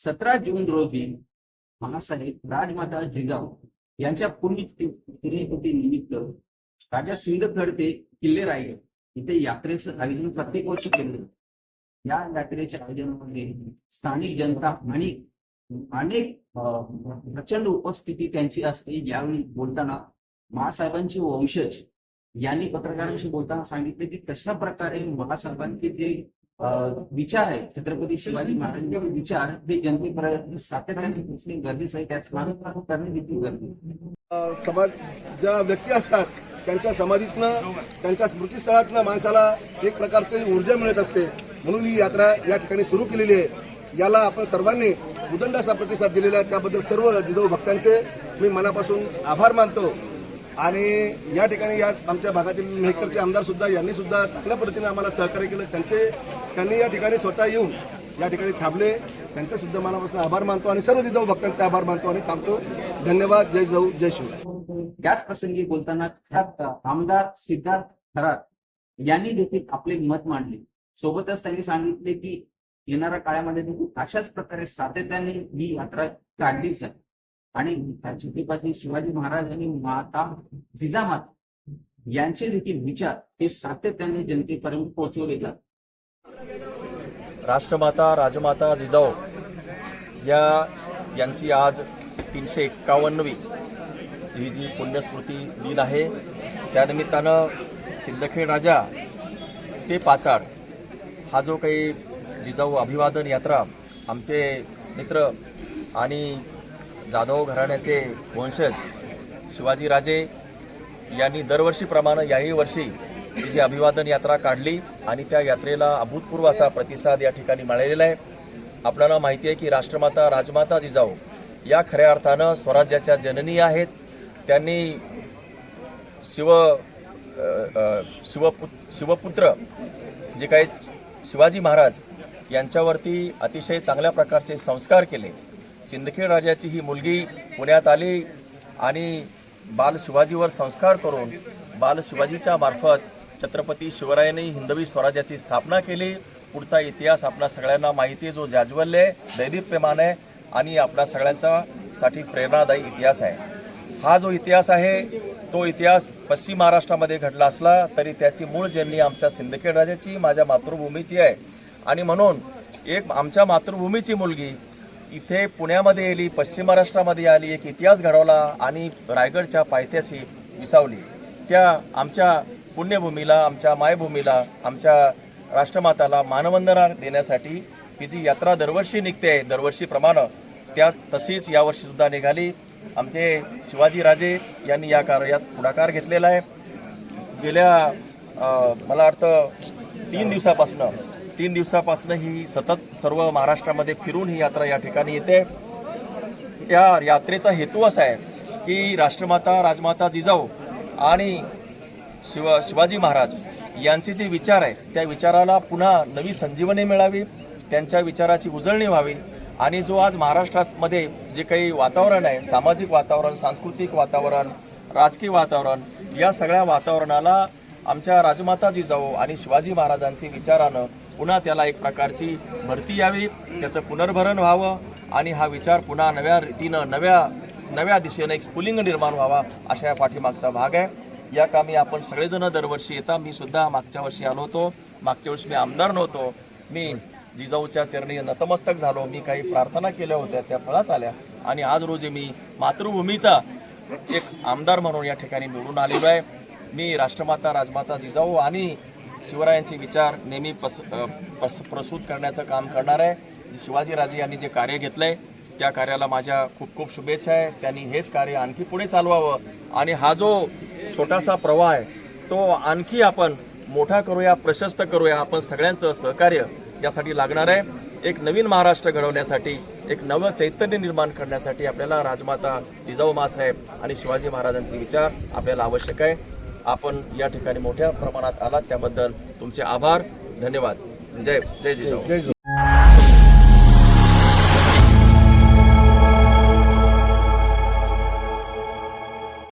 सतरा जून रोजी महासाहेब राजमाता जिजाऊ यांच्या पुण्यतिथी निमित्त राजा सिंदखेड ते किल्ले रायगड इथे यात्रेचं आयोजन प्रत्येक वर्षी केले या यात्रेच्या आयोजनामध्ये स्थानिक जनता आणि अनेक प्रचंड उपस्थिती त्यांची असते. यावेळी बोलताना महासाहेबांचे वंशज यांनी पत्रकारांशी बोलताना सांगितले की कशा प्रकारे महासाहेबांचे जे विचार आहे. छत्रपती शिवाजी महाराजांचे विचार. हे जनतेपर्यंत सातत्याने पोहोचणे गरजेचं आहे. त्याच मानव करणे देखील गरजेचं समाज ज्या व्यक्ती असतात त्यांच्या समाधीतनं त्यांच्या स्मृतीस्थळातनं माणसाला एक प्रकारची ऊर्जा मिळत असते. म्हणून ही यात्रा या ठिकाणी सुरू केलेली आहे. याला आपण सर्वांनी उदंड असा प्रतिसाद दिलेला आहे. त्याबद्दल सर्व जिजाऊ भक्तांचे मी मनापासून आभार मानतो. आणि या ठिकाणी या आमच्या भागातील मेहकरचे आमदार सुद्धा यांनी सुद्धा चांगल्या पद्धतीने आम्हाला सहकार्य केलं. त्यांचे त्यांनी या ठिकाणी स्वतः येऊन या ठिकाणी थांबले. त्यांचं सुद्धा मनापासून आभार मानतो आणि सर्व जिजाऊ भक्तांचे आभार मानतो आणि थांबतो. धन्यवाद. जय जाऊ जय शिव. याच प्रसंगी बोलताना आमदार सिद्धार्थ थरात यांनी देखील आपले मत मांडले. सोबतच त्यांनी सांगितले की येणाऱ्या काळामध्ये देखील अशाच प्रकारे सातत्याने ही यात्रा काढलीच आहे आणि छत्रपती शिवाजी महाराज आणि माता जिजामाता यांचे देखील विचार हे सातत्याने जनतेपर्यंत पोहोचवले जातात. राष्ट्रमाता राजमाता जिजाऊ या यांची आज तीनशे एक्कावन्नवी ही जी पुण्यस्मृती दिन आहे त्यानिमित्तानं सिंदखेड राजा ते पाचाड हा जो काही जिजाऊ अभिवादन यात्रा आमचे मित्र आणि जाधव घराण्याचे वंशज शिवाजीराजे यांनी दरवर्षीप्रमाणे याही वर्षी ही जी अभिवादन यात्रा काढली आणि त्या यात्रेला अभूतपूर्व असा प्रतिसाद या ठिकाणी मिळालेला आहे. आपल्याला माहिती आहे की राष्ट्रमाता राजमाता जिजाऊ या खऱ्या अर्थानं स्वराज्याच्या जननी आहेत. त्यांनी शिव शिवपु शिवपुत्र जे काही शिवाजी महाराज यांच्यावरती अतिशय चांगल्या प्रकारचे संस्कार केले. सिंदखेड राजाची ही मुलगी पुण्यात आली आणि बाल शिवाजीवर संस्कार करून बाल शिवाजीच्या मार्फत छत्रपती शिवरायांनी हिंदवी स्वराज्याची स्थापना केली. पुढचा इतिहास आपल्या सगळ्यांना माहिती आहे जो जाज्वल्य आहे दैदिप्यमान आहे आणि आपल्या सगळ्यांचा साठी प्रेरणादायी इतिहास आहे. हा जो इतिहास आहे तो इतिहास पश्चिम महाराष्ट्रामध्ये घडला असला तरी त्याची मूळ जननी आमच्या सिंदखेड राजाची माझ्या मातृभूमीची आहे. आणि म्हणून एक आमच्या मातृभूमीची मुलगी इथे पुण्यामध्ये येली पश्चिम महाराष्ट्रामध्ये आली एक इतिहास घडवला आणि रायगडच्या पायथ्याशी विसावली. त्या आमच्या पुण्यभूमीला आमच्या मायभूमीला आमच्या राष्ट्रमाताला मानवंदना देण्यासाठी ही जी यात्रा दरवर्षी निघते दरवर्षीप्रमाणे त्या तशीच यावर्षीसुद्धा निघाली. आमचे शिवाजीराजे यांनी या कार्यात पुढाकार घेतलेला आहे. गेल्या मला वाटतं तीन दिवसापासनं तीन दिवसापासनं ही सतत सर्व महाराष्ट्रामध्ये फिरून ही यात्रा या ठिकाणी येते. या यात्रेचा हेतू असा आहे की राष्ट्रमाता राजमाता जिजाऊ आणि शिव शिवाजी महाराज यांचे जे विचार आहेत त्या विचाराला पुन्हा नवी संजीवनी मिळावी त्यांच्या विचाराची उजळणी व्हावी. आणि जो आज महाराष्ट्रामध्ये जे काही वातावरण आहे सामाजिक वातावरण सांस्कृतिक वातावरण राजकीय वातावरण या सगळ्या वातावरणाला आमच्या राजमाता जिजाऊ आणि शिवाजी महाराजांची विचारानं पुन्हा त्याला एक प्रकारची भरती यावी त्याचं पुनर्भरण व्हावं आणि हा विचार पुन्हा नव्या रीतीनं नव्या नव्या दिशेनं एक स्फुलिंग निर्माण व्हावा अशा या पाठीमागचा भाग आहे. या कामी आपण सगळेजण दरवर्षी येता. मी सुद्धा मागच्या वर्षी आलो होतो. मागच्या वर्षी मी आमदार नव्हतो. मी जिजाऊच्या चरणी नतमस्तक झालो. मी काही प्रार्थना केल्या होत्या त्या फळास आल्या. आणि आज रोजी मी मातृभूमीचा एक आमदार म्हणून या ठिकाणी मिळून आलेलो आहे. मी राष्ट्रमाता राजमाता जिजाऊ आणि शिवरायांचे विचार नेहमी पस पस प्रसूत करण्याचं काम करणार आहे. शिवाजीराजे यांनी जे कार्य घेतलं आहे त्या कार्याला माझ्या खूप खूप शुभेच्छा आहे. त्यांनी हेच कार्य आणखी पुढे चालवावं. आणि हा जो छोटासा प्रवाह आहे तो आणखी आपण मोठा करूया प्रशस्त करूया. आपण सगळ्यांचं सहकार्य यासाठी लागणार आहे. एक नवीन महाराष्ट्र घडवण्यासाठी एक नवं चैतन्य निर्माण करण्यासाठी आपल्याला राजमाता जिजाऊ मासाहेब आणि शिवाजी महाराजांचे विचार आपल्याला आवश्यक आहे. आपण या ठिकाणी मोठ्या प्रमाणात आलात. त्याबद्दल तुमचे आभार. धन्यवाद. जय जय जिजाऊ. जय